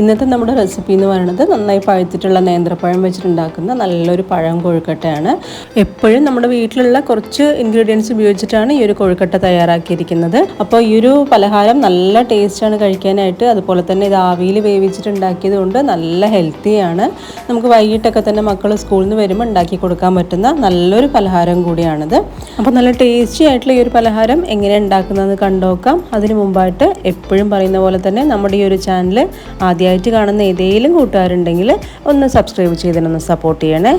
ഇന്നത്തെ നമ്മുടെ റെസിപ്പി എന്ന് പറയുന്നത് നന്നായി പഴുത്തിട്ടുള്ള നേന്ത്രപ്പഴം വെച്ചിട്ടുണ്ടാക്കുന്ന നല്ലൊരു പഴം കൊഴുക്കട്ടയാണ്. എപ്പോഴും നമ്മുടെ വീട്ടിലുള്ള കുറച്ച് ഇൻഗ്രീഡിയൻസ് ഉപയോഗിച്ചിട്ടാണ് ഈ ഒരു കൊഴുക്കട്ട തയ്യാറാക്കിയിരിക്കുന്നത്. അപ്പോൾ ഈ ഒരു പലഹാരം നല്ല ടേസ്റ്റാണ് കഴിക്കാനായിട്ട്. അതുപോലെ തന്നെ ഇത് ആവിയിൽ വേവിച്ചിട്ടുണ്ടാക്കിയത് കൊണ്ട് നല്ല ഹെൽത്തിയാണ് നമുക്ക് വൈകിട്ടൊക്കെ തന്നെ മക്കൾ സ്കൂളിൽ നിന്ന് വരുമ്പോൾ ഉണ്ടാക്കി കൊടുക്കാൻ പറ്റുന്ന നല്ലൊരു പലഹാരം കൂടിയാണിത്. അപ്പോൾ നല്ല ടേസ്റ്റി ആയിട്ടുള്ള ഈ ഒരു പലഹാരം എങ്ങനെ ഉണ്ടാക്കുന്നതെന്ന് കണ്ടോക്കാം. അതിന് മുമ്പായിട്ട് എപ്പോഴും പറയുന്ന പോലെ തന്നെ നമ്മുടെ ഈ ഒരു ചാനൽ ആദ്യമായിട്ട് കാണുന്ന ഏതെങ്കിലും കൂട്ടുകാരുണ്ടെങ്കിൽ ഒന്ന് സബ്സ്ക്രൈബ് ചെയ്തിട്ടൊന്ന് സപ്പോർട്ട് ചെയ്യണേ.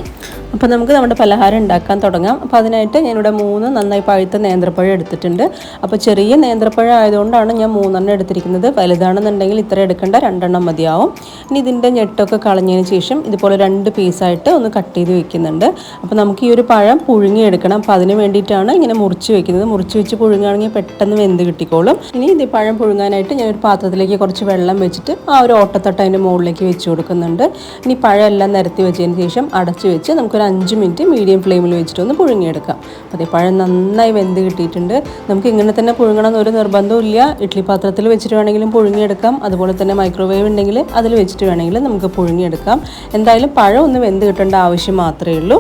അപ്പോൾ നമുക്ക് നമ്മുടെ പലഹാരം ഉണ്ടാക്കാൻ തുടങ്ങാം. അപ്പോൾ അതിനായിട്ട് ഞാനിവിടെ മൂന്ന് നന്നായി പഴുത്ത നേന്ത്രപ്പഴം എടുത്തിട്ടുണ്ട്. അപ്പോൾ ചെറിയ നേന്ത്രപ്പഴം ആയതുകൊണ്ടാണ് ഞാൻ മൂന്നെണ്ണം എടുത്തിരിക്കുന്നത്. വലുതാണെന്നുണ്ടെങ്കിൽ ഇത്ര എടുക്കേണ്ട രണ്ടെണ്ണം മതിയാവും. ഇനി ഇതിന്റെ ഞെട്ടൊക്കെ കളഞ്ഞതിന് ശേഷം ഇതുപോലെ രണ്ട് പീസായിട്ട് ഒന്ന് കട്ട് ചെയ്ത് വെക്കുന്നുണ്ട്. അപ്പോൾ നമുക്ക് ഈ ഒരു പഴം പുഴുങ്ങിയെടുക്കണം. അപ്പോൾ അതിന് വേണ്ടിയിട്ടാണ് ഇങ്ങനെ മുറിച്ച് വെക്കുന്നത്. മുറിച്ച് വെച്ച് പുഴുങ്ങുകയാണെങ്കിൽ പെട്ടെന്ന് വെന്ത് കിട്ടിക്കോളും. ഇനി ഇത് പഴം പുഴുങ്ങാനായിട്ട് ഞാൻ ഒരു പാത്രത്തിലേക്ക് കുറച്ച് വെള്ളം വെച്ചിട്ട് ആ ഒരു ഓട്ടത്തട്ട അതിന്റെ മുകളിലേക്ക് വെച്ച് കൊടുക്കുന്നുണ്ട്. ഇനി പഴമെല്ലാം നിരത്തി വെച്ചതിന് ശേഷം അടച്ച് വെച്ച് നമുക്കൊരു അഞ്ച് മിനിറ്റ് മീഡിയം ഫ്ലെയിമിൽ വെച്ചിട്ടൊന്ന് പുഴുങ്ങിയെടുക്കാം. അപ്പോൾ അതേ പഴം നന്നായി വെന്ത് കിട്ടിയിട്ടുണ്ട്. നമുക്ക് ഇങ്ങനെ തന്നെ പുഴുങ്ങണം എന്നൊരു നിർബന്ധവും ഇല്ല. ഇഡ്ഡലി പാത്രത്തിൽ വെച്ചിട്ട് വേണമെങ്കിലും പുഴുങ്ങിയെടുക്കാം. അതുപോലെ തന്നെ മൈക്രോവേവ് ഉണ്ടെങ്കിൽ അതിൽ വെച്ചിട്ട് വേണമെങ്കിലും നമുക്ക് പുഴുങ്ങിയെടുക്കാം. എന്തായാലും പഴം ഒന്ന് വെന്ത് കിട്ടേണ്ട ആവശ്യം മാത്രമേ ഉള്ളൂ.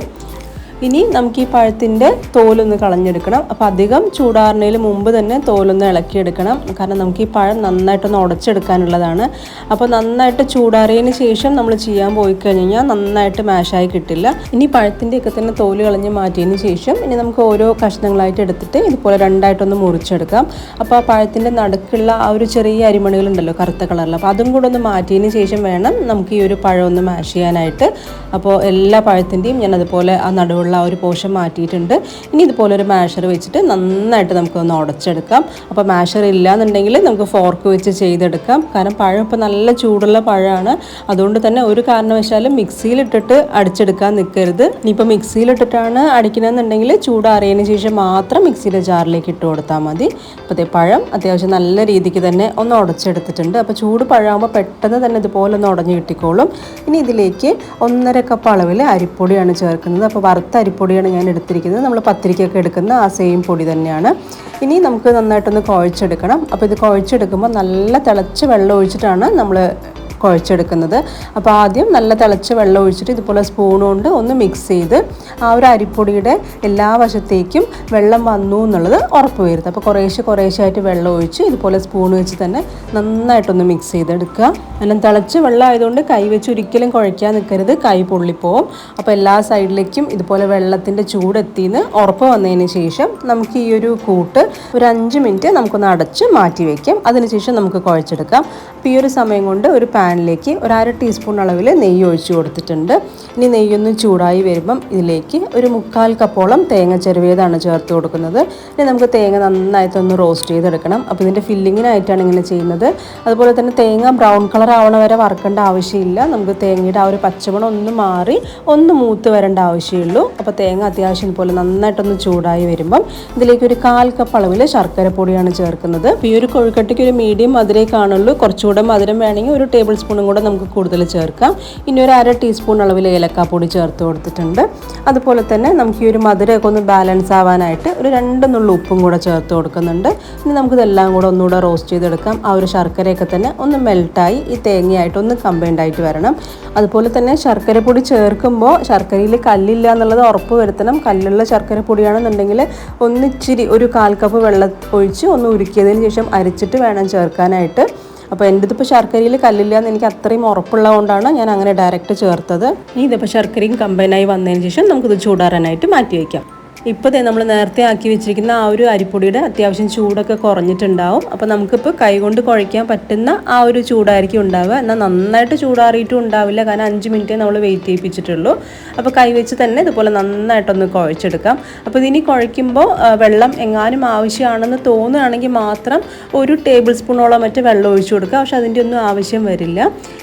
ഇനി നമുക്ക് ഈ പഴത്തിന്റെ തോലൊന്ന് കളഞ്ഞെടുക്കണം. അപ്പോൾ അധികം ചൂടാറുന്നതിന് മുമ്പ് തന്നെ തോലൊന്ന് ഇളക്കിയെടുക്കണം. കാരണം നമുക്ക് ഈ പഴം നന്നായിട്ടൊന്ന് ഉടച്ചെടുക്കാനുള്ളതാണ്. അപ്പോൾ നന്നായിട്ട് ചൂടാറിയതിന് ശേഷം നമ്മൾ ചെയ്യാൻ പോയി കഴിഞ്ഞാൽ നന്നായിട്ട് മാഷായി കിട്ടില്ല. ഇനി പഴത്തിന്റെയൊക്കെ തന്നെ തോൽ കളഞ്ഞ് മാറ്റിയതിന് ശേഷം ഇനി നമുക്ക് ഓരോ കഷ്ണങ്ങളായിട്ട് എടുത്തിട്ട് ഇതുപോലെ രണ്ടായിട്ടൊന്ന് മുറിച്ചെടുക്കാം. അപ്പോൾ ആ പഴത്തിന്റെ നടുക്കുള്ള ആ ഒരു ചെറിയ അരിമണികളുണ്ടല്ലോ കറുത്ത കളറിൽ. അപ്പോൾ അതും കൂടെ ഒന്ന് മാറ്റിയതിന് ശേഷം വേണം നമുക്ക് ഈ ഒരു പഴം ഒന്ന് മാഷ് ചെയ്യാനായിട്ട്. അപ്പോൾ എല്ലാ പഴത്തിന്റെയും ഞാൻ അതുപോലെ ആ നടുവുള്ള ആ ഒരു പോഷൻ മാറ്റിയിട്ടുണ്ട്. ഇനി ഇതുപോലെ ഒരു മാഷർ വെച്ചിട്ട് നന്നായിട്ട് നമുക്കൊന്ന് ഉടച്ചെടുക്കാം. അപ്പോൾ മാഷർ ഇല്ലാന്നുണ്ടെങ്കിൽ നമുക്ക് ഫോർക്ക് വെച്ച് ചെയ്തെടുക്കാം. കാരണം പഴം ഇപ്പോൾ നല്ല ചൂടുള്ള പഴമാണ്. അതുകൊണ്ട് തന്നെ ഒരു കാരണവശാലും മിക്സിയിലിട്ടിട്ട് അടിച്ചെടുക്കാൻ നിൽക്കരുത്. ഇനിയിപ്പോൾ മിക്സിയിലിട്ടിട്ടാണ് അടിക്കണമെന്നുണ്ടെങ്കിൽ ചൂടാറിയതിന് ശേഷം മാത്രം മിക്സിയിലെ ജാറിലേക്ക് ഇട്ട് കൊടുത്താൽ മതി. അപ്പോൾ പഴം അത്യാവശ്യം നല്ല രീതിക്ക് തന്നെ ഒന്ന് ഉടച്ചെടുത്തിട്ടുണ്ട്. അപ്പോൾ ചൂട് പഴമാകുമ്പോൾ പെട്ടെന്ന് തന്നെ ഇതുപോലെ ഒന്ന് ഉടഞ്ഞു കിട്ടിക്കോളും. ഇനി ഇതിലേക്ക് ഒന്നര കപ്പ് അളവിൽ അരിപ്പൊടിയാണ് ചേർക്കുന്നത്. അപ്പോൾ വറുത്ത അരിപ്പൊടിയാണ് ഞാൻ എടുത്തിരിക്കുന്നത്. നമ്മൾ പത്തിരിക്കൊക്കെ എടുക്കുന്ന ആ സെയിം പൊടി തന്നെയാണ്. ഇനി നമുക്ക് നന്നായിട്ടൊന്ന് കുഴച്ചെടുക്കണം. അപ്പോൾ ഇത് കുഴച്ചെടുക്കുമ്പോൾ നല്ല തിളച്ച് വെള്ളം ഒഴിച്ചിട്ടാണ് നമ്മൾ കുഴച്ചെടുക്കുന്നത്. അപ്പോൾ ആദ്യം നല്ല തിളച്ച് വെള്ളം ഒഴിച്ചിട്ട് ഇതുപോലെ സ്പൂൺ കൊണ്ട് ഒന്ന് മിക്സ് ചെയ്ത് ആ ഒരു അരിപ്പൊടിയുടെ എല്ലാ വശത്തേക്കും വെള്ളം വന്നു എന്നുള്ളത് ഉറപ്പ് വരുത്തുക. അപ്പോൾ കുറേശ്ശെ കുറേശ്ശെ ആയിട്ട് വെള്ളം ഒഴിച്ച് ഇതുപോലെ സ്പൂൺ വെച്ച് തന്നെ നന്നായിട്ടൊന്ന് മിക്സ് ചെയ്തെടുക്കുക. എല്ലാം തിളച്ച് വെള്ളം ആയതുകൊണ്ട് കൈ വെച്ച് ഒരിക്കലും കുഴയ്ക്കാൻ നിൽക്കരുത്. കൈ പൊള്ളിപ്പോവും. അപ്പോൾ എല്ലാ സൈഡിലേക്കും ഇതുപോലെ വെള്ളത്തിന്റെ ചൂടെത്തിന്ന് ഉറപ്പ് വന്നതിന് ശേഷം നമുക്ക് ഈ ഒരു കൂട്ട് ഒരു അഞ്ച് മിനിറ്റ് നമുക്കൊന്ന് അടച്ച് മാറ്റി വയ്ക്കാം. അതിനുശേഷം നമുക്ക് കുഴച്ചെടുക്കാം. അപ്പോൾ ഈ ഒരു സമയം കൊണ്ട് ഒരു പാനിലേക്ക് ഒരു അര ടീസ്പൂൺ അളവിൽ നെയ്യ് ഒഴിച്ചു കൊടുത്തിട്ടുണ്ട്. ഇനി നെയ്യൊന്ന് ചൂടായി വരുമ്പം ഇതിലേക്ക് ഒരു മുക്കാൽ കപ്പോളം തേങ്ങ ചെറുവേതാണ് ചേർത്ത് കൊടുക്കുന്നത്. ഇനി നമുക്ക് തേങ്ങ നന്നായിട്ടൊന്ന് റോസ്റ്റ് ചെയ്തെടുക്കണം. അപ്പോൾ ഇതിന്റെ ഫില്ലിങ്ങിനായിട്ടാണ് ഇങ്ങനെ ചെയ്യുന്നത്. അതുപോലെ തന്നെ തേങ്ങ ബ്രൗൺ കളർ ആവണ വരെ വറക്കേണ്ട ആവശ്യമില്ല. നമുക്ക് തേങ്ങയുടെ ആ ഒരു പച്ചമണം ഒന്ന് മാറി ഒന്ന് മൂത്ത് വരേണ്ട ആവശ്യമുള്ളൂ. അപ്പോൾ തേങ്ങ അത്യാവശ്യം പോലെ നന്നായിട്ടൊന്ന് ചൂടായി വരുമ്പം ഇതിലേക്ക് ഒരു കാൽ കപ്പ് അളവിൽ ശർക്കര പൊടിയാണ് ചേർക്കുന്നത്. ഈ ഒരു കൊഴുക്കട്ടയ്ക്ക് ഒരു മീഡിയം മധുരേ കാണുള്ളൂ കുറച്ചുകൂടെ മധുരം വേണമെങ്കിൽ ഒരു ടേബിൾ സ്പൂണും കൂടെ നമുക്ക് കൂടുതൽ ചേർക്കാം. ഇനി ഒരു അര ടീസ്പൂൺ അളവിൽ ഏലക്കാപ്പൊടി ചേർത്ത് കൊടുത്തിട്ടുണ്ട്. അതുപോലെ തന്നെ നമുക്ക് ഈ ഒരു മധുരമൊക്കെ ഒന്ന് ബാലൻസ് ആവാനായിട്ട് ഒരു രണ്ട് നുള്ളു ഉപ്പും കൂടെ ചേർത്ത് കൊടുക്കുന്നുണ്ട്. ഇനി നമുക്കിതെല്ലാം കൂടെ ഒന്നുകൂടെ റോസ്റ്റ് ചെയ്തെടുക്കാം. ആ ഒരു ശർക്കരയൊക്കെ തന്നെ ഒന്ന് മെൽട്ടായി ഈ തേങ്ങയായിട്ട് ഒന്ന് കമ്പൈൻഡ് ആയിട്ട് വരണം. അതുപോലെ തന്നെ ശർക്കര പൊടി ചേർക്കുമ്പോൾ ശർക്കരയിൽ കല്ലില്ല എന്നുള്ളത് ഉറപ്പ് വരുത്തണം കല്ലുള്ള ശർക്കര പൊടിയാണെന്നുണ്ടെങ്കിൽ ഒന്നിച്ചിരി ഒരു കാൽ കപ്പ് വെള്ളം ഒഴിച്ച് ഒന്ന് ഉരുക്കിയതിന് ശേഷം അരിച്ചിട്ട് വേണം ചേർക്കാനായിട്ട്. അപ്പോൾ എന്റെ ഇതിപ്പോൾ ശർക്കരയിൽ കല്ലില്ല എന്ന് എനിക്ക് അത്രയും ഉറപ്പുള്ളതുകൊണ്ടാണ് ഞാൻ അങ്ങനെ ഡയറക്റ്റ് ചേർത്തത്. ഇനി ഇതിപ്പോൾ ശർക്കരയും കമ്പൈനായി വന്നതിന് ശേഷം നമുക്കിത് ചൂടാറാനായിട്ട് മാറ്റി വയ്ക്കാം. ഇപ്പോൾ നമ്മൾ നേരത്തെ ആക്കി വെച്ചിരിക്കുന്ന ആ ഒരു അരിപ്പൊടിയുടെ അത്യാവശ്യം ചൂടൊക്കെ കുറഞ്ഞിട്ടുണ്ടാവും. അപ്പോൾ നമുക്കിപ്പോൾ കൈകൊണ്ട് കുഴയ്ക്കാൻ പറ്റുന്ന ആ ഒരു ചൂടായിരിക്കും ഉണ്ടാവുക. എന്നാൽ നന്നായിട്ട് ചൂടാറിയിട്ടും ഉണ്ടാവില്ല. കാരണം അഞ്ച് മിനിറ്റ് നമ്മൾ വെയിറ്റ് ചെയ്യിപ്പിച്ചിട്ടുള്ളൂ. അപ്പോൾ കൈ വെച്ച് തന്നെ ഇതുപോലെ നന്നായിട്ടൊന്ന് കുഴച്ചെടുക്കാം. അപ്പോൾ ഇതിനി കുഴയ്ക്കുമ്പോൾ വെള്ളം എങ്ങാനും ആവശ്യമാണെന്ന് തോന്നുകയാണെങ്കിൽ മാത്രം ഒരു ടേബിൾ സ്പൂണോളം മറ്റേ വെള്ളം ഒഴിച്ചു കൊടുക്കുക. പക്ഷേ അതിന്റെ ഒന്നും ആവശ്യം വരില്ല.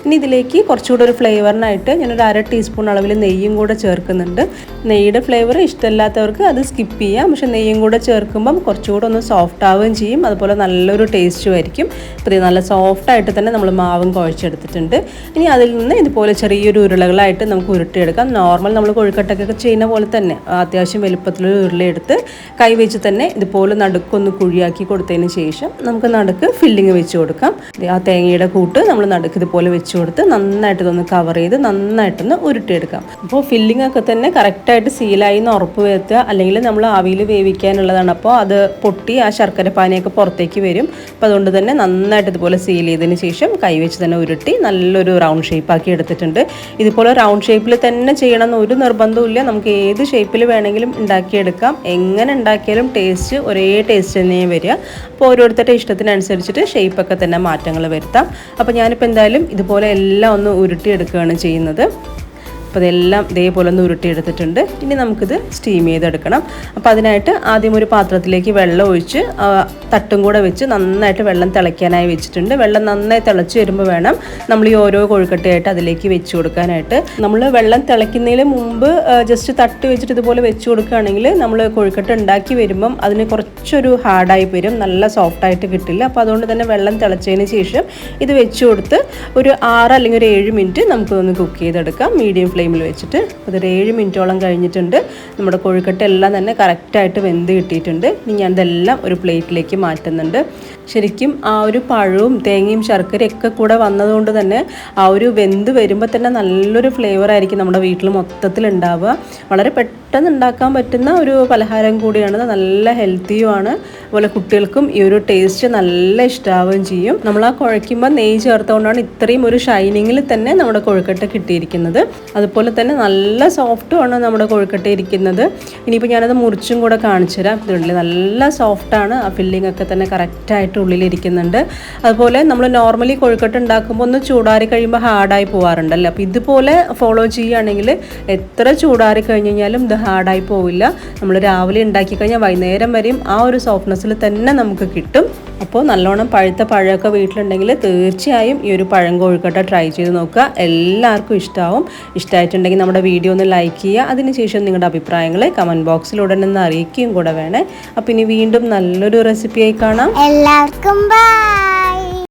ഇനി ഇതിലേക്ക് കുറച്ചുകൂടെ ഒരു ഫ്ലേവറിനായിട്ട് ഞാനൊരു അര ടീസ്പൂൺ അളവിൽ നെയ്യും കൂടെ ചേർക്കുന്നുണ്ട്. നെയ്യുടെ ഫ്ലേവർ ഇഷ്ടമില്ലാത്തവർക്ക് അത് സ്കിപ്പ് ചെയ്യാം. പക്ഷെ നെയ്യും കൂടെ ചേർക്കുമ്പം കുറച്ചുകൂടെ ഒന്ന് സോഫ്റ്റ് ആവുകയും ചെയ്യും. അതുപോലെ നല്ലൊരു ടേസ്റ്റും ആയിരിക്കും. അപ്പോൾ ഇത് നല്ല സോഫ്റ്റായിട്ട് തന്നെ നമ്മൾ മാവും കുഴച്ചെടുത്തിട്ടുണ്ട്. ഇനി അതിൽ നിന്ന് ഇതുപോലെ ചെറിയൊരു ഉരുളകളായിട്ട് നമുക്ക് ഉരുട്ടിയെടുക്കാം. നോർമൽ നമ്മൾ കൊഴുക്കട്ടൊക്കെ ചെയ്യുന്ന പോലെ തന്നെ. അത്യാവശ്യം വലുപ്പത്തിലൊരു ഉരുളയെടുത്ത് കൈ വെച്ച് തന്നെ ഇതുപോലെ നടുക്കൊന്ന് കുഴിയാക്കി കൊടുത്തതിന് ശേഷം നമുക്ക് നടുക്ക് ഫില്ലിങ് വെച്ച് കൊടുക്കാം. ആ തേങ്ങയുടെ കൂട്ട് നമ്മൾ നടുക്ക് ഇതുപോലെ വെച്ച് കൊടുത്ത് നന്നായിട്ട് ഇതൊന്ന് കവർ ചെയ്ത് നന്നായിട്ടൊന്ന് ഉരുട്ടിയെടുക്കാം. അപ്പോൾ ഫില്ലിംഗ് ഒക്കെ തന്നെ കറക്റ്റായിട്ട് സീലായി എന്ന് ഉറപ്പ് വരുത്തുക. അല്ലെങ്കിൽ നമ്മൾ ആവിയിൽ വേവിക്കാനുള്ളതാണ്. അപ്പോൾ അത് പൊട്ടി ആ ശർക്കര പാനിയൊക്കെ പുറത്തേക്ക് വരും. അപ്പോൾ അതുകൊണ്ട് തന്നെ നന്നായിട്ട് ഇതുപോലെ സീൽ ചെയ്തതിന് ശേഷം കൈ വെച്ച് തന്നെ ഉരുട്ടി നല്ലൊരു റൗണ്ട് ഷേപ്പാക്കി എടുത്തിട്ടുണ്ട്. ഇതുപോലെ റൗണ്ട് ഷേപ്പിൽ തന്നെ ചെയ്യണം എന്ന് ഒരു നിർബന്ധവും നമുക്ക് ഏത് ഷേപ്പിൽ വേണമെങ്കിലും ഉണ്ടാക്കിയെടുക്കാം. എങ്ങനെ ഉണ്ടാക്കിയാലും ടേസ്റ്റ് ഒരേ ടേസ്റ്റ് തന്നെ വരിക. അപ്പോൾ ഓരോരുത്തരുടെ ഇഷ്ടത്തിനനുസരിച്ചിട്ട് ഷേപ്പൊക്കെ തന്നെ മാറ്റങ്ങൾ വരുത്താം. അപ്പോൾ ഞാനിപ്പോൾ എന്തായാലും ഇതുപോലെ എല്ലാം ഒന്ന് ഉരുട്ടിയെടുക്കുകയാണ് ചെയ്യുന്നത്. അപ്പോൾ ഇതെല്ലാം ഇതേപോലെ ഒന്ന് ഉരുട്ടിയെടുത്തിട്ടുണ്ട്. ഇനി നമുക്കിത് സ്റ്റീം ചെയ്തെടുക്കണം. അപ്പോൾ അതിനായിട്ട് ആദ്യം ഒരു പാത്രത്തിലേക്ക് വെള്ളം ഒഴിച്ച് തട്ടും കൂടെ വെച്ച് നന്നായിട്ട് വെള്ളം തിളയ്ക്കാനായി വെച്ചിട്ടുണ്ട്. വെള്ളം നന്നായി തിളച്ച് വരുമ്പോൾ വേണം നമ്മൾ ഈ ഓരോ കൊഴുക്കട്ടയായിട്ട് അതിലേക്ക് വെച്ച് കൊടുക്കാനായിട്ട്. നമ്മൾ വെള്ളം തിളയ്ക്കുന്നതിന് മുമ്പ് ജസ്റ്റ് തട്ട് വെച്ചിട്ട് ഇതുപോലെ വെച്ച് കൊടുക്കുകയാണെങ്കിൽ നമ്മൾ കൊഴുക്കട്ട ഉണ്ടാക്കി വരുമ്പം അതിന് കുറച്ചൊരു ഹാർഡായി വരും. നല്ല സോഫ്റ്റായിട്ട് കിട്ടില്ല. അപ്പോൾ അതുകൊണ്ട് തന്നെ വെള്ളം തിളച്ചതിന് ശേഷം ഇത് വെച്ച് കൊടുത്ത് ഒരു ആറ് അല്ലെങ്കിൽ ഒരു ഏഴ് മിനിറ്റ് നമുക്കൊന്ന് കുക്ക് ചെയ്തെടുക്കാം. മീഡിയം ഫ്ലെയിമിൽ വെച്ചിട്ട് അതൊരു ഏഴ് മിനിറ്റോളം കഴിഞ്ഞിട്ടുണ്ട്. നമ്മുടെ കൊഴുക്കട്ട എല്ലാം തന്നെ കറക്റ്റായിട്ട് വെന്ത് കിട്ടിയിട്ടുണ്ട്. ഇനി ഞാൻ ഇതെല്ലാം ഒരു പ്ലേറ്റിലേക്ക് മാറ്റുന്നുണ്ട്. ശരിക്കും ആ ഒരു പഴവും തേങ്ങയും ശർക്കരയൊക്കെ കൂടെ വന്നതുകൊണ്ട് തന്നെ ആ ഒരു വെന്ത് വരുമ്പോൾ തന്നെ നല്ലൊരു ഫ്ലേവർ ആയിരിക്കും നമ്മുടെ വീട്ടിൽ മൊത്തത്തിൽ ഉണ്ടാവുക. വളരെ പെട്ടെന്ന് ഉണ്ടാക്കാൻ പറ്റുന്ന ഒരു പലഹാരം കൂടിയാണ്. നല്ല ഹെൽത്തിയുമാണ് അതുപോലെ കുട്ടികൾക്കും ഈ ഒരു ടേസ്റ്റ് നല്ല ഇഷ്ടാവുകയും ചെയ്യും. നമ്മൾ ആ കുഴയ്ക്കുമ്പോൾ നെയ്യ് ചേർത്തുകൊണ്ടാണ് ഇത്രയും ഒരു ഷൈനിങ്ങിൽ തന്നെ നമ്മുടെ കൊഴുക്കട്ട കിട്ടിയിരിക്കുന്നത്. അതുപോലെ തന്നെ നല്ല സോഫ്റ്റുമാണ് നമ്മുടെ കൊഴുക്കട്ട ഇരിക്കുന്നത്. ഇനിയിപ്പോൾ ഞാനത് മുറിച്ചും കൂടെ കാണിച്ചു തരാം നല്ല സോഫ്റ്റാണ് ആ ഫില്ലിംഗ് ഒക്കെ തന്നെ കറക്റ്റായിട്ട് ഉള്ളിലിരിക്കുന്നുണ്ട്. അതുപോലെ നമ്മൾ നോർമലി കൊഴുക്കട്ട ഉണ്ടാക്കുമ്പോൾ ഒന്ന് ചൂടാറി കഴിയുമ്പോൾ ഹാർഡായി പോകാറുണ്ടല്ലോ അപ്പോൾ ഇതുപോലെ ഫോളോ ചെയ്യുകയാണെങ്കിൽ എത്ര ചൂടാറി കഴിഞ്ഞ് കഴിഞ്ഞാലും ഇത് ഹാർഡായി പോവില്ല. നമ്മൾ രാവിലെ ഉണ്ടാക്കി കഴിഞ്ഞാൽ വൈകുന്നേരം വരെയും ആ ഒരു സോഫ്റ്റ്നെസ്സിൽ തന്നെ നമുക്ക് കിട്ടും. അപ്പോൾ നല്ലോണം പഴുത്ത പഴമൊക്കെ വീട്ടിലുണ്ടെങ്കിൽ തീർച്ചയായും ഈ ഒരു പഴം കോഴിക്കട്ട ട്രൈ ചെയ്ത് നോക്കുക. എല്ലാവർക്കും ഇഷ്ടമാവും ഇഷ്ടമായിട്ടുണ്ടെങ്കിൽ നമ്മുടെ വീഡിയോ ഒന്ന് ലൈക്ക് ചെയ്യുക. അതിനുശേഷം നിങ്ങളുടെ അഭിപ്രായങ്ങൾ കമന്റ് ബോക്സിലൂടെ ഉടനെ ഒന്ന് അറിയിക്കുകയും കൂടെ വേണേ. അപ്പോൾ ഇനി വീണ്ടും നല്ലൊരു റെസിപ്പിയായി കാണാം. എല്ലാവർക്കും ബൈ